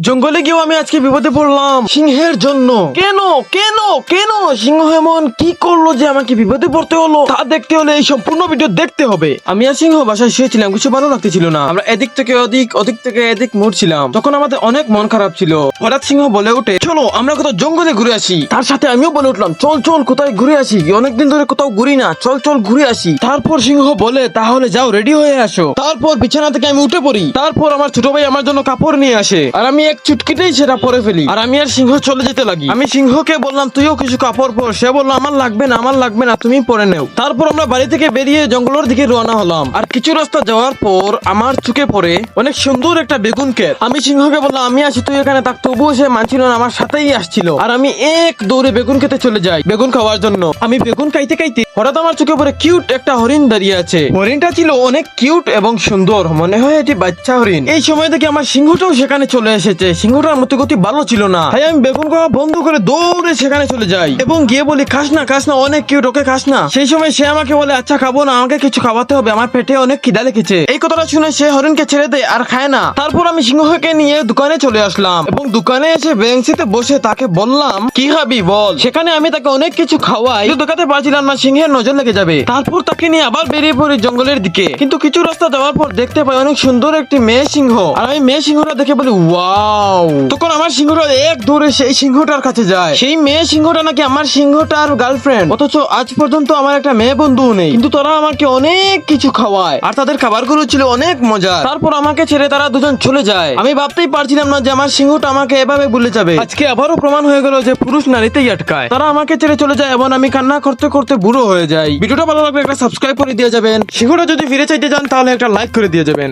জঙ্গলে গিয়েও আমি আজকে বিপদে পড়লাম। সিংহের জন্য। কেন? কেন? কেন? সিংহ এমন কি করল যে আমাকে বিপদে পড়তে হলো? তা দেখতে হলে এই সম্পূর্ণ ভিডিও দেখতে হবে। আমি আর সিংহ বাসায় শুয়েছিলাম, কিছু ভালো লাগতেছিল না। আমরা এদিক থেকে ওদিক ওদিক থেকে এদিক মুড়ছিলাম। তখন আমাদের অনেক মন খারাপ ছিল। হঠাৎ সিংহ বলে ওঠে, চলো, আমরা কোথাও জঙ্গলে ঘুরে আসি। তার সাথে আমিও বলে উঠলাম, চল চল, কোথায় ঘুরে আসি? অনেকদিন ধরে কোথাও ঘুরি না। চল চল, ঘুরে আসি। তারপর সিংহ বলে, তাহলে যাও, রেডি হয়ে আসো। তারপর বিছানা থেকে আমি উঠে পড়ি। তারপর আমার ছোট ভাই আমার জন্য কাপড় নিয়ে আসে। আর আমি এক চুটকিতেই সেটা পরে ফেলি। আর আমি আর সিংহ চলে যেতে লাগি। আমি সিংহকে বললাম, তুইও কিছু কাপড় পর। সে বলল, আমার লাগবে না, আমার লাগবে না, তুমি পরে নেও। তারপর আমরা বাড়ি থেকে বেরিয়ে জঙ্গলের দিকে রওনা হলাম। আর কিছু রাস্তা যাওয়ার পর আমার চোখে পড়ে অনেক সুন্দর একটা বেগুন ক্ষেত। আমি সিংহকে বললাম, আমি আছি, তুই এখানে থাক। তবুও সে মানছিল না, আমার সাথেই আসছিল। আর আমি এক দৌড়ে বেগুন খেতে চলে যাই, বেগুন খাওয়ার জন্য। আমি বেগুন খাইতে খাইতে হঠাৎ আমার চোখে পড়ে কিউট একটা হরিণ দাঁড়িয়ে আছে। হরিণটা ছিল অনেক কিউট এবং সুন্দর মনে হয় এটি বাচ্চা হরিণ। এই সময় থেকে আমার সিংহটাও সেখানে চলে এসেছে। সিংহটার মতো গতি ভালো ছিল না। তাই আমি বেগুন খাওয়া বন্ধ করে দৌড়ে সেখানে চলে যাই। এবং গিয়ে বলি খাস না খাস না অনেক কিউট ওকে খাস না। সেই সময় সে আমাকে বলে আচ্ছা খাব না আমাকে কিছু খাওয়াতে হবে আমার পেটে অনেক খিদা লেগেছে। এই কথাটা শুনে সে হরিণকে ছেড়ে দেয় আর খায় না। তারপর আমি সিংহকে নিয়ে দোকানে চলে আসলাম। এবং দোকানে এসে বেঞ্চিতে বসে তাকে বললাম কি খাবি বল? সেখানে আমি তাকে অনেক কিছু খাওয়াই। দেখাতে পারছিলাম না সিংহের নজর লেগে যাবে। তারপর তাকে নিয়ে আবার বেরিয়ে পড়ি জঙ্গলের দিকে। কিন্তু কিছু রাস্তা যাওয়ার পর দেখতে পাই অনেক সুন্দর একটি মেয়ে সিংহ। আর আমি মেয়ে সিংহটা দেখে বলি, ওয়াও! তখন আমার সিংহটা এক দৌড়ে সেই সিংহটার কাছে যায়। সেই মেয়ে সিংহটা নাকি আমার সিংহটার গার্লফ্রেন্ড অথচ আজ পর্যন্ত আমার একটা মেয়ে বন্ধু নেই। কিন্তু তারা আমাকে অনেক কিছু খাওয়ায়। আর তাদের খাবারগুলো ছিল অনেক মজা তারপর আমাকে ছেড়ে তারা দুজন চলে যায়। আমি ভাবতেই পারছিলাম না যে আমার সিংহটা আমাকে এভাবে ভুলে যাবে। আজকে আবারও প্রমাণ হয়ে গেল যে পুরুষ নারীতেই আটকায়। তারা আমাকে ছেড়ে চলে যায় এবং আমি কান্না করতে করতে বুড়ো হয়ে যাই ভিডিওটা ভালো লাগলে একটা সাবস্ক্রাইব করে দিয়ে যাবেন। শিখরা যদি ফিরে চাইতে যান তাহলে একটা লাইক করে দিয়ে যাবেন।